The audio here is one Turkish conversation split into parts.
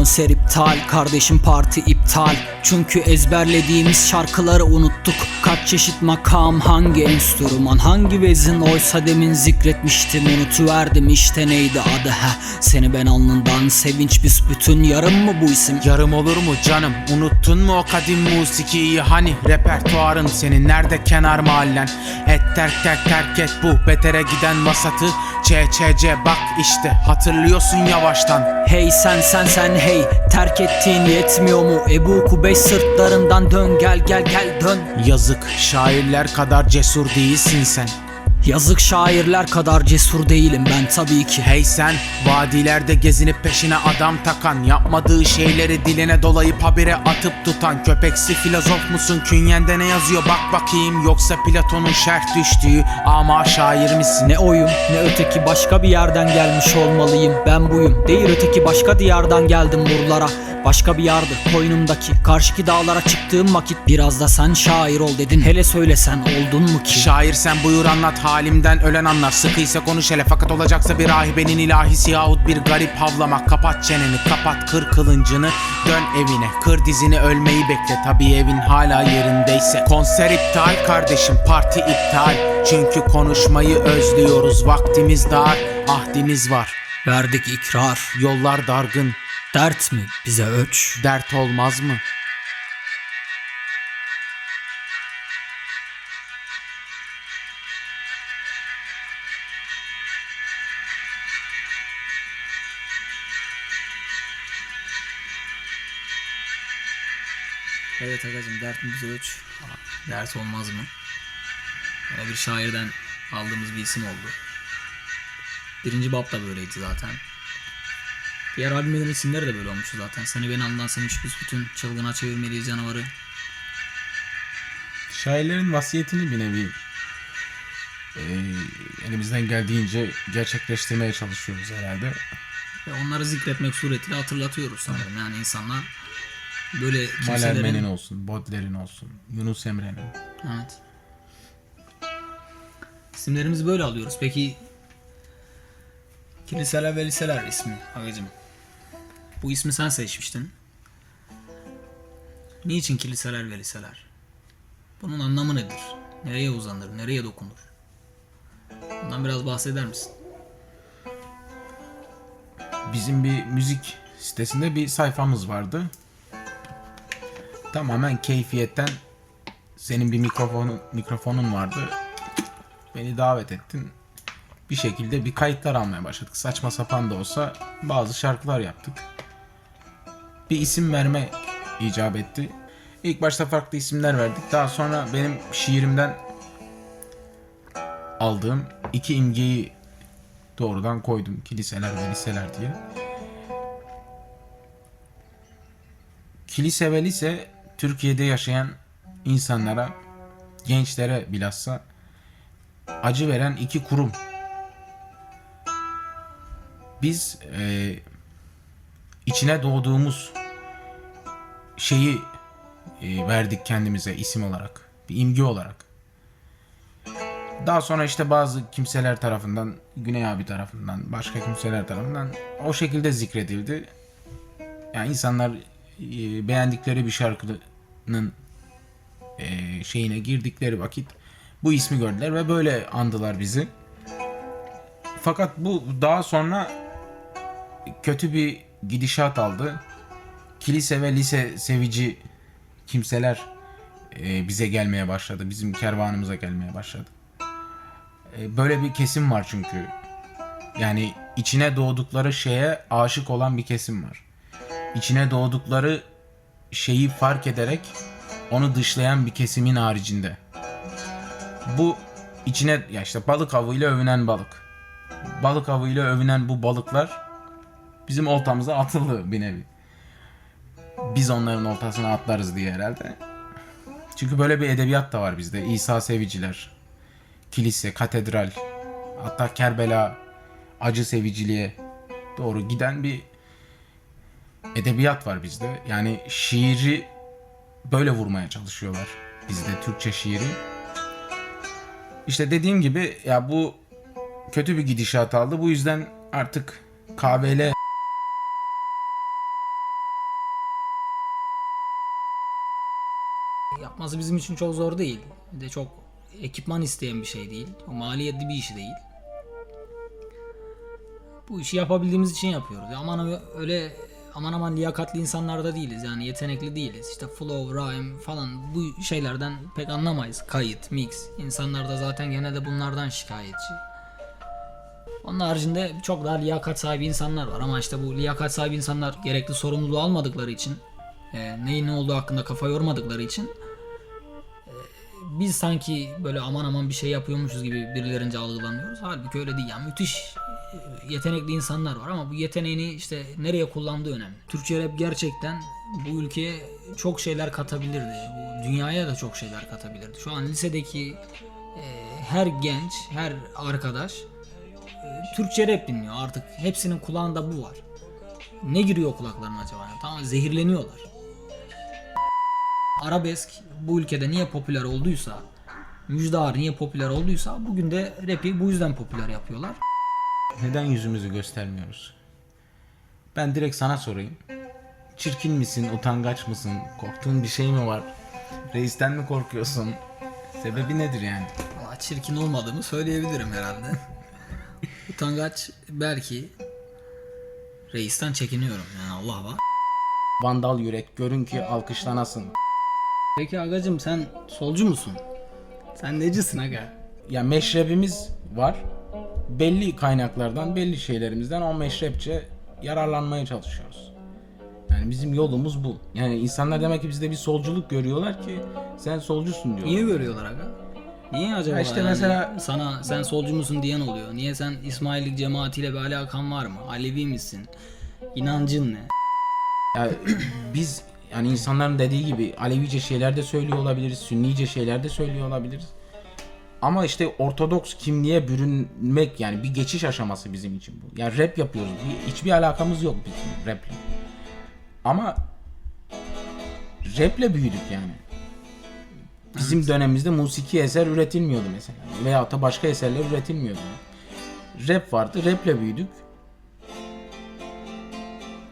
Konser iptal. Kardeşim parti iptal. Çünkü ezberlediğimiz şarkıları unuttuk. Kaç çeşit makam hangi enstrüman hangi vezin Oysa demin zikretmiştim unutuverdim. İşte neydi adı? He Seni ben alnından sevinç büsbütün. Yarım mı bu isim? Yarım olur mu canım? Unuttun mu o kadim musikiyi? Hani repertuarın senin nerede kenar mahallen? Et terk terk terk et bu betere giden vasatı CCC bak işte hatırlıyorsun yavaştan. Hey sen sen sen hey terk ettiğin yetmiyor mu? Ebu Kubeş sırtlarından dön gel gel gel dön. Yazık şairler kadar cesur değilsin sen Yazık şairler kadar cesur değilim ben tabii ki. Hey sen vadilerde gezinip peşine adam takan Yapmadığı şeyleri diline dolayıp habire atıp tutan Köpeksi filozof musun? Künyende ne yazıyor? Bak bakayım Yoksa Platon'un şerh düştüğü ama şair misin? Ne oyum ne öteki başka bir yerden gelmiş olmalıyım. Ben buyum değil öteki başka diyardan geldim buralara Başka bir yardı koynumdaki. Karşıki dağlara çıktığım vakit Biraz da sen şair ol dedin. Hele söylesen oldun mu ki? Şair sen buyur anlat halimden ölen anlar. Sıkıysa konuş hele fakat olacaksa bir rahibenin ilahisi Yahut bir garip havlamak Kapat çeneni kapat kır kılıncını Dön evine. Kır dizini ölmeyi bekle. Tabi evin hala yerindeyse. Konser iptal kardeşim parti iptal. Çünkü konuşmayı özlüyoruz Vaktimiz dar ahdimiz var. Verdik ikrar. Yollar dargın Dert mi bize öç dert olmaz mı? Evet agacım dert mi bize öç Dert olmaz mı? Bir şairden aldığımız bir isim oldu. Birinci bab da böyleydi zaten. Diğer albümlerin isimleri de böyle olmuştu zaten. Seni ben andan sen üç bütün çılgına çevirmeliyiz canavarı. Şairlerin vasiyetini bir nevi e, elimizden geldiğince gerçekleştirmeye çalışıyoruz herhalde. Ve onları zikretmek suretiyle hatırlatıyoruz sanırım. Yani insanlar böyle Malermen'in kimselerin... olsun, Baudelaire'in olsun, Yunus Emre'nin. Evet. İsimlerimizi böyle alıyoruz. Peki Kiliseler ve Liseler ismi Agacım. Bu ismi sen seçmiştin. Niçin kiliseler ve liseler? Bunun anlamı nedir? Nereye uzanır? Nereye dokunur? Bundan biraz bahseder misin? Bizim bir müzik sitesinde bir sayfamız vardı. Tamamen keyfiyetten senin bir mikrofonun mikrofonun vardı. Beni davet ettin. Bir şekilde bir kayıtlar almaya başladık. Saçma sapan da olsa bazı şarkılar yaptık. Bir isim verme icap etti. İlk başta farklı isimler verdik. Daha sonra benim şiirimden aldığım iki imgeyi doğrudan koydum. Kiliseler ve liseler diye. Kilise ve lise Türkiye'de yaşayan insanlara, gençlere bilhassa acı veren iki kurum. Biz e, içine doğduğumuz şeyi e, verdik kendimize isim olarak, bir imge olarak. Daha sonra işte bazı kimseler tarafından, Güney abi tarafından, başka kimseler tarafından o şekilde zikredildi. Yani insanlar e, beğendikleri bir şarkının e, şeyine girdikleri vakit bu ismi gördüler ve böyle andılar bizi. Fakat bu daha sonra kötü bir gidişat aldı. Kilise ve lise sevici kimseler e, bize gelmeye başladı. Bizim kervanımıza gelmeye başladı. E, böyle bir kesim var çünkü. Yani içine doğdukları şeye aşık olan bir kesim var. İçine doğdukları şeyi fark ederek onu dışlayan bir kesimin haricinde. Bu içine ya işte balık avıyla övünen balık. Balık avıyla övünen bu balıklar bizim oltamıza atıldı bir nevi. Biz onların oltasına atlarız diye herhalde. Çünkü böyle bir edebiyat da var bizde. İsa Seviciler, kilise, katedral, hatta Kerbela, acı seviciliğe doğru giden bir edebiyat var bizde. Yani şiiri böyle vurmaya çalışıyorlar bizde Türkçe şiiri. İşte dediğim gibi ya bu kötü bir gidişat aldı. Bu yüzden artık KVL Yapması bizim için çok zor değil. Bir de çok ekipman isteyen bir şey değil. Çok maliyetli bir iş değil. Bu işi yapabildiğimiz için yapıyoruz. Aman öyle aman aman liyakatli insanlar da değiliz. Yani yetenekli değiliz. İşte flow, rhyme falan bu şeylerden pek anlamayız. Kayıt, mix. İnsanlar da zaten genelde bunlardan şikayetçi. Onun haricinde çok daha liyakat sahibi insanlar var ama işte bu liyakat sahibi insanlar gerekli sorumluluğu almadıkları için e, neyin ne olduğu hakkında kafa yormadıkları için biz sanki böyle aman aman bir şey yapıyormuşuz gibi birilerince algılanıyoruz. Halbuki öyle değil. Yani müthiş e, yetenekli insanlar var ama bu yeteneğini işte nereye kullandığı önemli. Türkçe rap gerçekten bu ülkeye çok şeyler katabilirdi. Bu dünyaya da çok şeyler katabilirdi. Şu an lisedeki e, her genç, her arkadaş e, Türkçe rap dinliyor artık. Hepsinin kulağında bu var. Ne giriyor kulaklarına acaba? Tamam zehirleniyorlar. Arabesk bu ülkede niye popüler olduysa, Müjdar niye popüler olduysa bugün de rap'i bu yüzden popüler yapıyorlar. Neden yüzümüzü göstermiyoruz? Ben direkt sana sorayım. Çirkin misin, utangaç mısın, korktuğun bir şey mi var? Reisten mi korkuyorsun? Sebebi nedir yani? Valla çirkin olmadığımı söyleyebilirim herhalde. Utangaç belki reisten çekiniyorum yani Allah var. Vandal yürek, görün ki alkışlanasın. Peki agacım sen solcu musun? Sen necisin aga? Ya meşrebimiz var. Belli kaynaklardan, belli şeylerimizden o meşrepçe yararlanmaya çalışıyoruz. Yani bizim yolumuz bu. Yani insanlar demek ki bizde bir solculuk görüyorlar ki sen solcusun diyorlar. Niye görüyorlar aga? Niye acaba? Ya işte yani mesela- sana sen solcu musun diyen oluyor. Niye sen İsmail cemaatiyle bir alakan var mı? Alevi misin? İnancın ne? Ya biz yani insanların dediği gibi Alevice şeyler de söylüyor olabiliriz, Sünnice şeyler de söylüyor olabiliriz. Ama işte Ortodoks kimliğe bürünmek yani bir geçiş aşaması bizim için bu. Yani rap yapıyoruz. Bir, hiçbir alakamız yok bizim raple. Ama raple büyüdük yani. Bizim dönemimizde musiki eser üretilmiyordu mesela. Veyahut da başka eserler üretilmiyordu. Rap vardı, raple büyüdük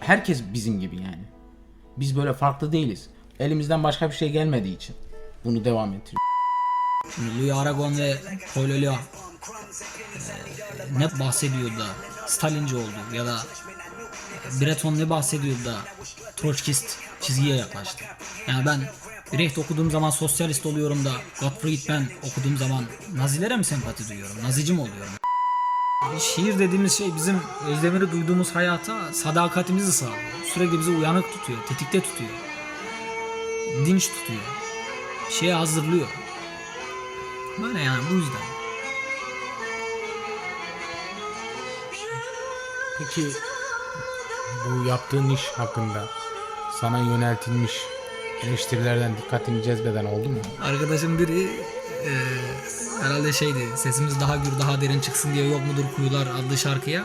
herkes bizim gibi yani. Biz böyle farklı değiliz. Elimizden başka bir şey gelmediği için bunu devam ettiriyoruz. Şimdi Louis Aragon ve Pololio e, ne bahsediyor da Stalinci oldu ya da Breton ne bahsediyor da Troçkist çizgiye yaklaştı. Yani ben Brecht okuduğum zaman sosyalist oluyorum da Gottfried ben okuduğum zaman Nazilere mi sempati duyuyorum? Nazici mi oluyorum? Şiir dediğimiz şey bizim özlemini duyduğumuz hayata sadakatimizi sağlıyor. Sürekli bizi uyanık tutuyor, tetikte tutuyor. Dinç tutuyor. Şeye hazırlıyor. Böyle yani bu yüzden. Peki bu yaptığın iş hakkında sana yöneltilmiş eleştirilerden dikkatini cezbeden oldu mu? Arkadaşım biri e, herhalde şeydi sesimiz daha gür daha derin çıksın diye yok mudur kuyular adlı şarkıya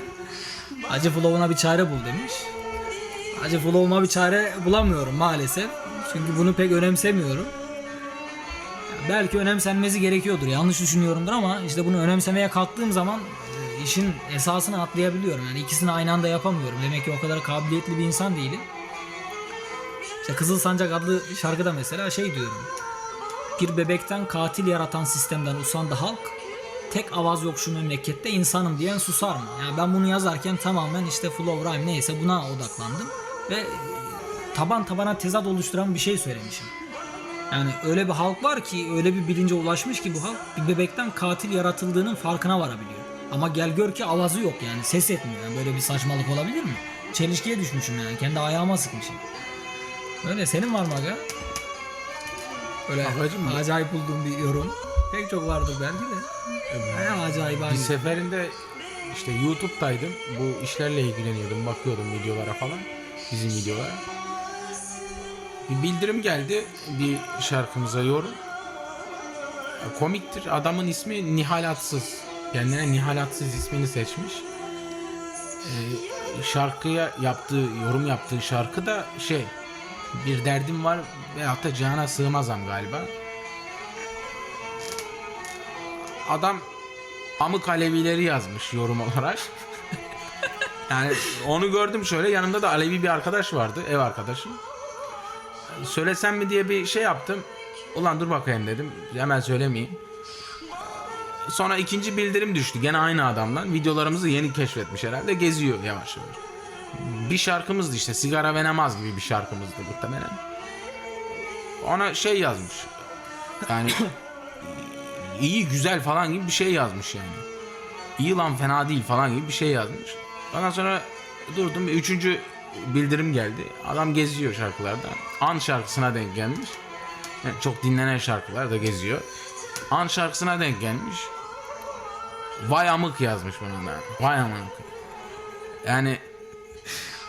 Acı Flow'una bir çare bul demiş. Acı Flow'uma bir çare bulamıyorum maalesef. Çünkü bunu pek önemsemiyorum. Belki önemsenmesi gerekiyordur. Yanlış düşünüyorumdur ama işte bunu önemsemeye kalktığım zaman e, işin esasını atlayabiliyorum. Yani ikisini aynı anda yapamıyorum. Demek ki o kadar kabiliyetli bir insan değilim. İşte Kızıl Sancak adlı şarkıda mesela şey diyorum. Bir bebekten katil yaratan sistemden usandı halk. Tek avaz yok şu memlekette insanım diyen susar mı? Yani ben bunu yazarken tamamen işte flow rhyme neyse buna odaklandım. Ve e, taban tabana tezat oluşturan bir şey söylemişim. Yani öyle bir halk var ki öyle bir bilince ulaşmış ki bu halk bir bebekten katil yaratıldığının farkına varabiliyor. Ama gel gör ki avazı yok yani ses etmiyor. Yani böyle bir saçmalık olabilir mi? Çelişkiye düşmüşüm yani kendi ayağıma sıkmışım. Öyle senin var mı aga? Öyle Agacım mı? acayip bulduğum bir yorum. Pek çok vardır belki de. Bayağı acayip Bir abi. seferinde işte YouTube'daydım. Bu işlerle ilgileniyordum. Bakıyordum videolara falan. Bizim videolara. Bir bildirim geldi. Bir şarkımıza yorum. Ya Komiktir. Adamın ismi Nihalatsız. Kendine Nihalatsız ismini seçmiş. Ee, şarkıya yaptığı, yorum yaptığı şarkı da şey bir derdim var veyahut da cihana sığmazam galiba. Adam Amık Alevileri yazmış yorum olarak. yani onu gördüm şöyle yanımda da Alevi bir arkadaş vardı ev arkadaşım. Söylesem mi diye bir şey yaptım. Ulan dur bakayım dedim. Hemen söylemeyeyim. Sonra ikinci bildirim düştü. Gene aynı adamdan. Videolarımızı yeni keşfetmiş herhalde. Geziyor yavaş yavaş. Bir şarkımızdı işte. Sigara ve namaz gibi bir şarkımızdı muhtemelen. Ona şey yazmış. Yani iyi güzel falan gibi bir şey yazmış yani. İyi lan fena değil falan gibi bir şey yazmış. Ondan sonra durdum. Üçüncü bildirim geldi. Adam geziyor şarkılarda. An şarkısına denk gelmiş. Yani çok dinlenen şarkılar da geziyor. An şarkısına denk gelmiş. Vay amık yazmış buna da. Vay amık. Yani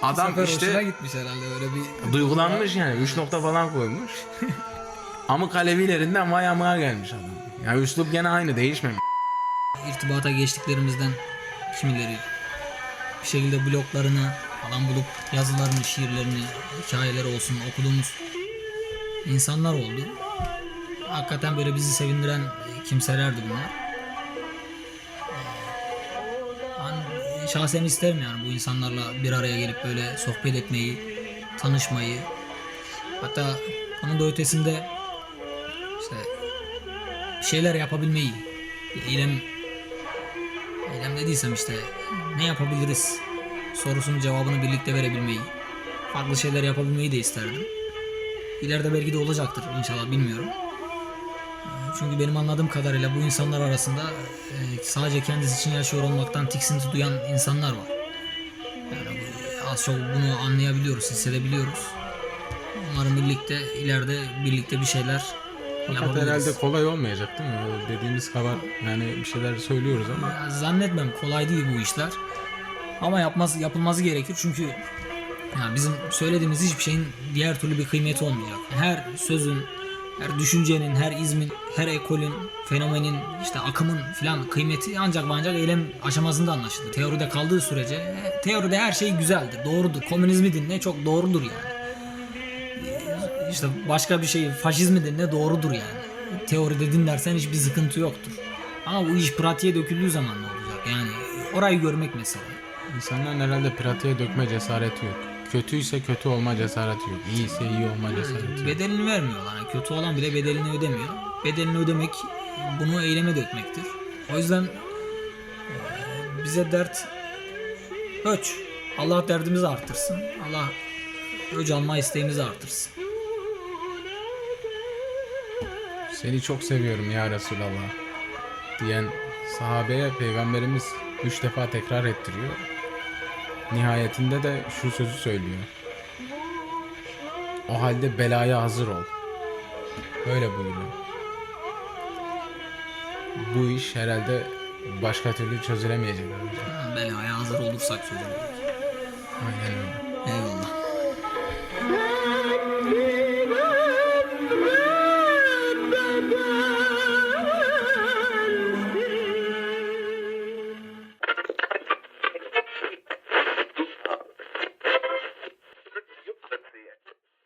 adam Sefer işte hoşuna gitmiş herhalde öyle bir duygulanmış yani. 3 nokta falan koymuş. amık alevilerinden vay amığa gelmiş adam. Yani üslup gene aynı değişmemiş. irtibata geçtiklerimizden kimileri bir şekilde bloklarını falan bulup yazılarını, şiirlerini, hikayeleri olsun okuduğumuz insanlar oldu. Hakikaten böyle bizi sevindiren kimselerdi bunlar. Şahsen isterim yani bu insanlarla bir araya gelip böyle sohbet etmeyi, tanışmayı. Hatta onun da ötesinde işte şeyler yapabilmeyi, eylem Eylem dediysem işte ne yapabiliriz sorusunun cevabını birlikte verebilmeyi, farklı şeyler yapabilmeyi de isterdim. İleride belki de olacaktır inşallah bilmiyorum. Çünkü benim anladığım kadarıyla bu insanlar arasında e, sadece kendisi için yaşıyor olmaktan tiksinti duyan insanlar var. Yani bu- az çok bunu anlayabiliyoruz, hissedebiliyoruz. Umarım birlikte ileride birlikte bir şeyler Fakat herhalde kolay olmayacak değil mi? Dediğimiz kadar yani bir şeyler söylüyoruz ama zannetmem kolay değil bu işler. Ama yapması yapılması gerekir çünkü ya bizim söylediğimiz hiçbir şeyin diğer türlü bir kıymeti olmayacak. Her sözün, her düşüncenin, her izmin, her ekolün, fenomenin, işte akımın filan kıymeti ancak ancak eylem aşamasında anlaşılır. Teoride kaldığı sürece e, teoride her şey güzeldir, doğrudur. Komünizmi dinle çok doğrudur yani. E, İşte başka bir şey faşizmi dinle doğrudur yani. Teoride dinlersen hiçbir sıkıntı yoktur. Ama bu iş pratiğe döküldüğü zaman ne olacak? Yani orayı görmek mesele. insanların herhalde pratiğe dökme cesareti yok. Kötüyse kötü olma cesareti yok. İyiyse iyi olma cesareti yok. Bedelini vermiyorlar. Yani kötü olan bile bedelini ödemiyor. Bedelini ödemek bunu eyleme dökmektir. O yüzden eee, bize dert öç. Allah derdimizi arttırsın. Allah öc alma isteğimizi arttırsın. Seni çok seviyorum ya Resulallah diyen sahabeye peygamberimiz üç defa tekrar ettiriyor. Nihayetinde de şu sözü söylüyor. O halde belaya hazır ol. Böyle buyuruyor. Bu iş herhalde başka türlü çözülemeyecek. Belaya hazır olursak çözülür. Aynen öyle. Eyvallah.